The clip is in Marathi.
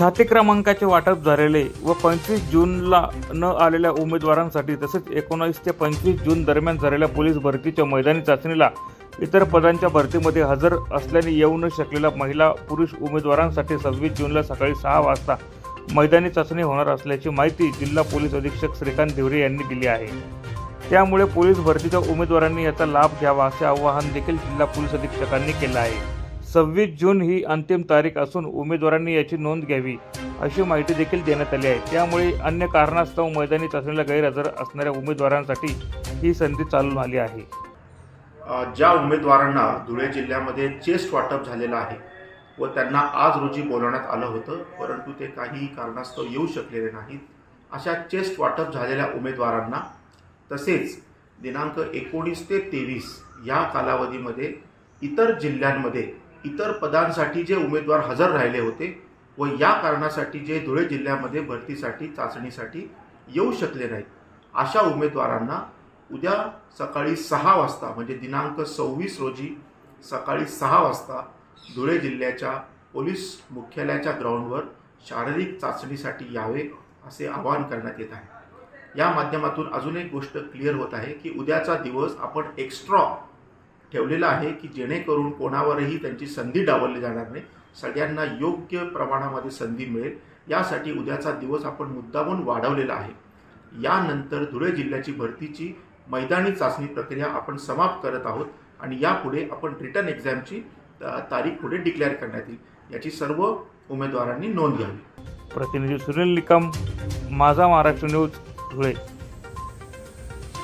छाती क्रमांकाचे वाटप झालेले व पंचवीस जूनला न आलेल्या उमेदवारांसाठी तसेच एकोणावीस ते पंचवीस जून दरम्यान झालेल्या पोलीस भरतीच्या मैदानी चाचणीला इतर पदांच्या भरतीमध्ये हजर असल्याने येऊ न शकलेल्या महिला पुरुष उमेदवारांसाठी सव्वीस जूनला सकाळी सहा वाजता मैदानी चाचणी होणार असल्याची माहिती जिल्हा पोलीस अधीक्षक श्रीकांत धिवरे यांनी दिली आहे. त्यामुळे पोलीस भरतीच्या उमेदवारांनी याचा लाभ घ्यावा असे आवाहन देखील जिल्हा पोलीस अधीक्षकांनी केलं आहे. सव्वीस जून ही अंतिम तारीख असून उमेदवारांनी याची नोंद घ्यावी अशी माहिती देखील देण्यात आली आहे. त्यामुळे अन्य कारणास्तव मैदानी चाचणीला गैरहजर असणाऱ्या उमेदवारांसाठी ही संधी चालून आली आहे. ज्या उमेदवारांना धुळे जिल्ह्यामध्ये चेस्ट वाटप झालेलं आहे व त्यांना आज रोजी बोलवण्यात आलं होतं परंतु ते काही कारणास्तव येऊ शकलेले नाहीत अशा चेस्ट वाटप झालेल्या उमेदवारांना तसेच दिनांक एकोणीस ते तेवीस या कालावधीमध्ये इतर जिल्ह्यांमध्ये इतर पदांसाठी जे उमेदवार हजर राहिले होते व या कारणासाठी जे धुळे जिल्ह्यामध्ये भरतीसाठी चाचणीसाठी येऊ शकले नाहीत अशा उमेदवारांना उद्या सकाळी सहा वाजता म्हणजे दिनांक सव्वीस रोजी सकाळी सहा वाजता धुळे जिल्ह्याच्या पोलीस मुख्यालयाच्या ग्राउंडवर शारीरिक चाचणीसाठी यावे असे आवाहन करण्यात येत आहे. या माध्यमातून अजून एक गोष्ट क्लिअर होत आहे की उद्याचा दिवस आपण एक्स्ट्रा ठेवलेला आहे की जेणेकरून कोणावरही त्यांची संधी डावलली जाणार नाही. सगळ्यांना योग्य प्रमाणामध्ये संधी मिळेल. यासाठी उद्याचा दिवस आपण मुद्दामून वाढवलेला आहे. यानंतर धुळे जिल्ह्याची भरतीची मैदानी चाचणी प्रक्रिया आपण समाप्त करत आहोत आणि यापुढे आपण रिटर्न एक्झामची तारीख पुढे डिक्लेअर करण्यात येईल. याची सर्व उमेदवारांनी नोंद घ्यावी. प्रतिनिधी सुनील निकम माझा महाराष्ट्र न्यूज धुळे.